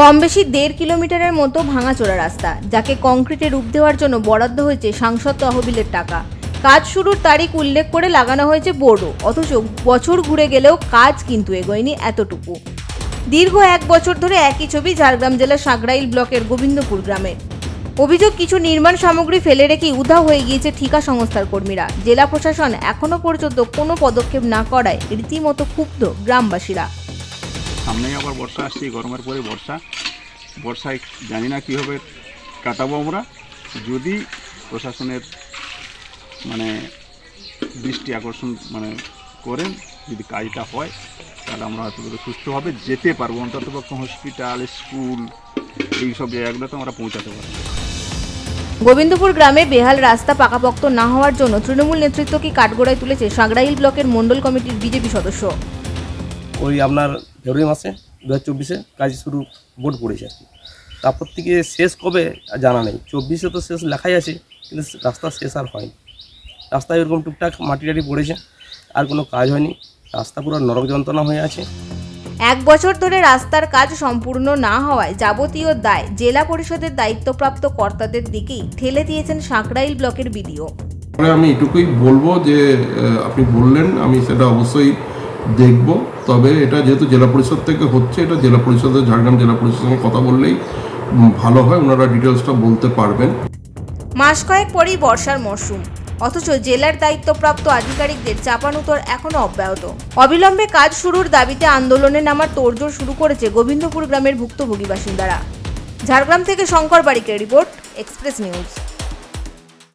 কম বেশি দেড় কিলোমিটারের মতো ভাঙাচোরা রাস্তা, যাকে কংক্রিটে রূপ দেওয়ার জন্য বরাদ্দ হয়েছে সাংসদ তহবিলের টাকা। কাজ শুরুর তারিখ উল্লেখ করে লাগানো হয়েছে বোর্ডও, অথচ বছর ঘুরে গেলেও কাজ কিন্তু এগোয়নি এতটুকু। দীর্ঘ এক বছর ধরে একই ছবি ঝাড়গ্রাম জেলার সাগরাইল ব্লকের গোবিন্দপুর গ্রামের অভিযোগ, কিছু নির্মাণ সামগ্রী ফেলে রেখেই উধাও হয়ে গিয়েছে ঠিকা সংস্থার কর্মীরা। জেলা প্রশাসন এখনও পর্যন্ত কোনো পদক্ষেপ না করায় রীতিমতো ক্ষুব্ধ গ্রামবাসীরা। সামনেই আবার বর্ষা আসছে গরমের পরে বর্ষা। বর্ষায় জানি না কীভাবে কাটাবো আমরা। যদি প্রশাসনের মানে দৃষ্টি আকর্ষণ মানে করেন, যদি কাজটা হয়, তাহলে আমরা হয়তো করে সুস্থভাবে যেতে পারব। অন্তত পক্ষে হসপিটাল, স্কুল এই সব জায়গাগুলোতে আমরা পৌঁছাতে পারব। গোবিন্দপুর গ্রামে বেহাল রাস্তা পাকাপোক্ত না হওয়ার জন্য তৃণমূল নেতৃত্বকে কাঠগোড়ায় তুলেছে সাগরাইল ব্লকের মণ্ডল কমিটির বিজেপি সদস্য। ওই আপনার ফেব্রুয়ারি মাসে দু হাজার চব্বিশে কাজ শুরু বোর্ড পড়েছে আর কি। তারপর থেকে শেষ কবে জানা নেই। চব্বিশে তো শেষ লেখাই আছে কিন্তু রাস্তা শেষ আর হয়নি। রাস্তায় এরকম টুকটাক মাটি টাটি পড়েছে আর কোনো কাজ হয়নি। রাস্তা পুরো নরক যন্ত্রণা হয়ে আছে। এক বছর ধরে রাস্তার কাজ সম্পূর্ণ না হওয়ায় যাবতীয় দায় জেলা পরিষদের দায়িত্বপ্রাপ্ত কর্তাদের দিকেই ঠেলে দিয়েছেন সাঁকরাইল ব্লকের বিডিও। আমি এটুকুই বলব যে আপনি বললেন আমি সেটা অবশ্যই দেখব। তবে এটা যেহেতু জেলা পরিষদ থেকে হচ্ছে, এটা জেলা পরিষদের, ঝাড়গ্রাম জেলা পরিষদের সঙ্গে কথা বললেই ভালো হয়, ওনারা ডিটেলসটা বলতে পারবেন। মাস কয়েক পরেই বর্ষার মরশুম। অথচ জেলার দায়িত্বপ্রাপ্ত আধিকারিকদের চাপানুতর এখনও অব্যাহত। অবিলম্বে কাজ শুরুর দাবিতে আন্দোলনে নামার তোড়জোড় শুরু করেছে গোবিন্দপুর গ্রামের ভুক্তভোগী বাসিন্দারা। ঝাড়গ্রাম থেকে শঙ্কর বারিকের রিপোর্ট এক্সপ্রেস নিউজ